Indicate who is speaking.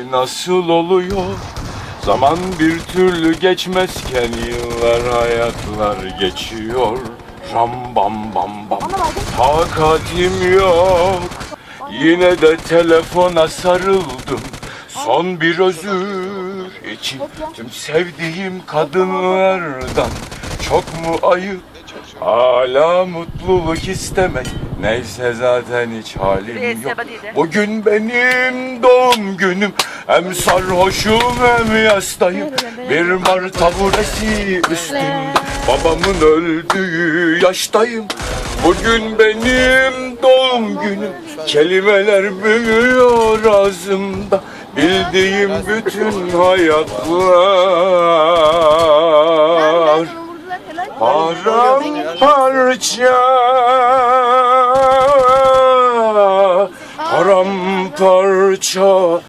Speaker 1: Nasıl oluyor? Zaman bir türlü geçmezken yıllar hayatlar geçiyor. Ram bam bam bam. Takatim yok. Yine de telefona sarıldım. Son bir özür için tüm sevdiğim kadınlardan çok mu ayıp? Hala mutluluk istemek. Neyse zaten hiç halim yok. Bugün benim doğum günüm. Hem sarhoşum hem yastayım. Bir mar taburesi üstünde Babamın öldüğü yaştayım. Bugün benim doğum günüm. Kelimeler büyüyor ağzımda. Bildiğim bütün hayatlar Param parça Param parça